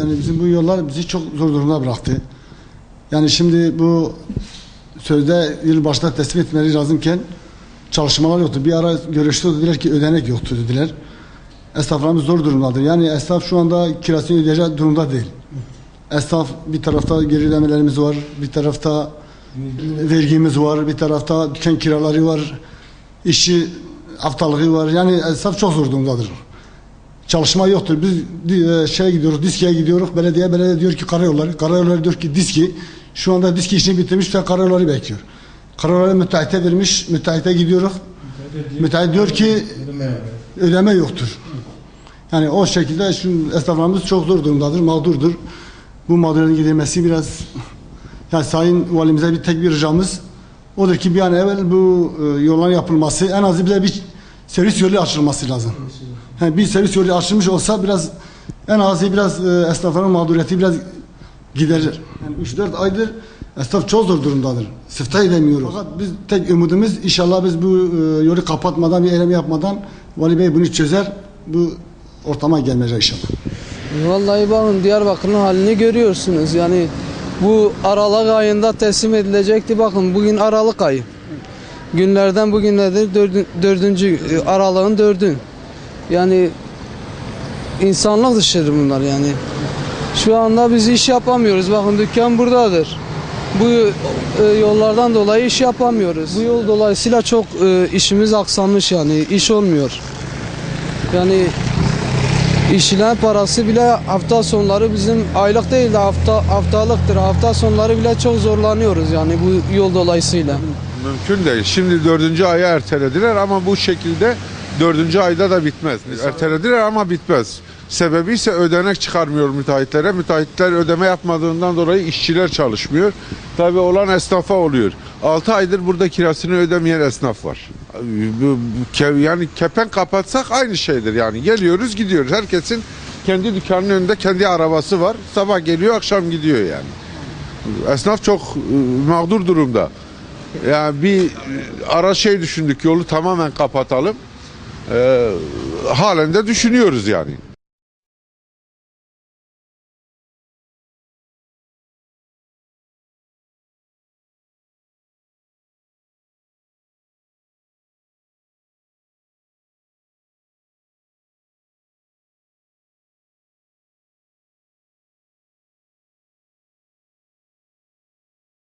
yani bizim bu yollar bizi çok zor durumda bıraktı. Yani şimdi bu sözde yıl başta teslim etmeleri lazımken çalışmalar yoktu. Bir ara görüştü dediler ki ödenek yoktu dediler. Esnaflarımız zor durumdadır. Yani esnaf şu anda kirasını ödeyecek durumda değil. Esnaf bir tarafta geri ödemelerimiz var, bir tarafta vergimiz var, bir tarafta dükkan kiraları var, işçi haftalığı var. Yani esnaf çok zor durumdadır. Çalışma yoktur. Biz e, şeye gidiyoruz, diskiye gidiyoruz. Belediye belediye diyor ki karayolları. Karayolları diyor ki diski. Şu anda diski işini bitirmiş ve karayolları bekliyor. Karayolları müteahhite vermiş. Müteahhite gidiyoruz. Müteahhit diyor ki ödeme yoktur. Yani o şekilde şu esnaflarımız çok zor durumdadır, mağdurdur. Bu mağdurların giderilmesi biraz yani Sayın Valimize bir tek bir ricamız odur ki bir an evvel bu e, yolların yapılması en az bize bir servis yolu açılması lazım. Yani bir servis yolu açılmış olsa biraz en azı biraz e, esnafların mağduriyeti biraz giderir. Yani 3-4 aydır esnaf çok zor durumdadır. Sıfta edemiyoruz. Fakat biz tek umudumuz inşallah biz bu e, yolu kapatmadan bir eylem yapmadan Vali Bey bunu çözer. Bu ortama gelmeyecek inşallah. Vallahi bakın Diyarbakır'ın halini görüyorsunuz. Yani bu Aralık ayında teslim edilecekti. Bakın bugün Aralık ayı. Günlerden bugünlerdir dördün, dördüncü e, Aralık'ın dördün. Yani insanlık dışıdır bunlar yani. Şu anda biz iş yapamıyoruz. Bakın dükkan buradadır. Bu e, yollardan dolayı iş yapamıyoruz. Bu yol dolayısıyla çok e, işimiz aksamış yani iş olmuyor. Yani İşçilerin parası bile hafta sonları bizim aylık değil de hafta haftalıktır. Hafta sonları bile çok zorlanıyoruz yani bu yol dolayısıyla. Mümkün değil. Şimdi dördüncü aya ertelediler ama bu şekilde dördüncü ayda da bitmez. Ertelediler ama bitmez. Sebebi ise ödenek çıkarmıyor müteahhitlere. Müteahhitler ödeme yapmadığından dolayı işçiler çalışmıyor. Tabi olan esnafa oluyor. 6 aydır burada kirasını ödemeyen esnaf var. Yani kepenk kapatsak aynı şeydir yani. Geliyoruz gidiyoruz. Herkesin kendi dükkanının önünde kendi arabası var. Sabah geliyor akşam gidiyor yani. Esnaf çok e, mağdur durumda. Yani bir ara şey düşündük yolu tamamen kapatalım. Ee, halen de düşünüyoruz yani.